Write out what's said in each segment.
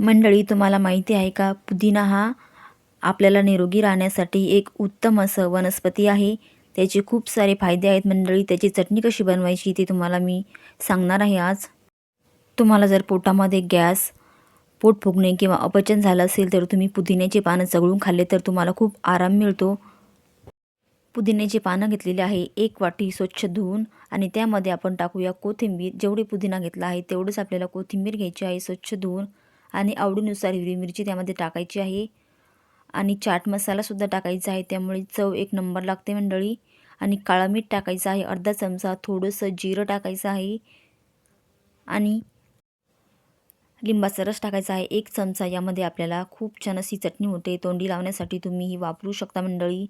मंडळी तुम्हाला माहिती आहे का पुदिना हा आपल्याला निरोगी राहण्यासाठी एक उत्तम असं वनस्पती आहे. त्याचे खूप सारे फायदे आहेत मंडळी. त्याची चटणी कशी बनवायची ते तुम्हाला मी सांगणार आहे आज. तुम्हाला जर पोटामध्ये गॅस पोट फुगणे किंवा अपचन झालं असेल तर तुम्ही पुदिन्याचे पानं चगळून खाल्ले तर तुम्हाला खूप आराम मिळतो. पुदिन्याची पानं घेतलेली आहे एक वाटी स्वच्छ धुवून आणि त्यामध्ये आपण टाकूया कोथिंबीर. जेवढे पुदिना घेतला आहे तेवढंच आपल्याला कोथिंबीर घ्यायची आहे स्वच्छ धुवून. आणि आवडीनुसार हिरवी मिरची त्यामध्ये टाकायची आहे. आणि चाट मसालासुद्धा टाकायचा आहे. त्यामुळे चव एक नंबर लागते मंडळी. आणि काळा मीठ टाकायचं आहे. अर्धा चमचा थोडंसं जिरं टाकायचं आहे. आणि लिंबाचा रस टाकायचा आहे. एक चमचा यामध्ये आपल्याला खूप छान अशी चटणी होते. तोंडी लावण्यासाठी तुम्ही ही वापरू शकता मंडळी.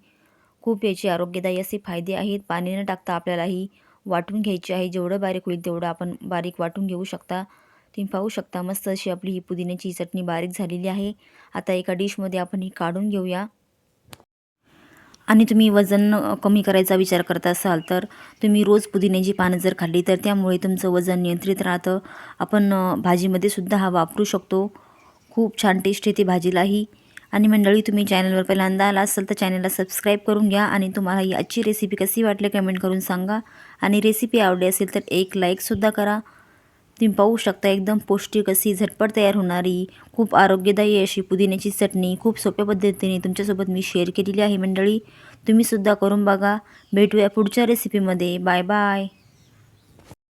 खूप याचे आरोग्यदायी असे फायदे आहेत. पाणी न टाकता आपल्याला ही वाटून घ्यायची आहे. जेवढं बारीक होईल तेवढं आपण बारीक वाटून घेऊ शकता. तुम्ही पाहू शकता मस्त अशी आपली ही पुदिन्याची चटणी बारीक झालेली आहे. आता एका डिशमध्ये आपण ही काढून घेऊया. आणि तुम्ही वजन कमी करायचा विचार करत असाल तर तुम्ही रोज पुदिन्याची पानं जर खाल्ली तर त्यामुळे तुमचं वजन नियंत्रित राहतं. आपण भाजीमध्ये सुद्धा हा वापरू शकतो. खूप छान टेस्ट येते भाजीलाही. आणि मंडळी तुम्ही चॅनलवर पहिल्यांदा आला असाल तर चॅनलला सबस्क्राईब करून घ्या आणि तुम्हाला ही आजची रेसिपी कशी वाटली कमेंट करून सांगा. आणि रेसिपी आवडली असेल तर एक लाईकसुद्धा करा. तुम्ही पाहू शकता एकदम पौष्टिक अशी झटपट तयार होणारी खूप आरोग्यदायी अशी पुदिन्याची चटणी खूप सोप्या पद्धतीने तुमच्यासोबत मी शेअर केलेली आहे मंडळी. तुम्हीसुद्धा करून बघा. भेटूया पुढच्या रेसिपीमध्ये बाय बाय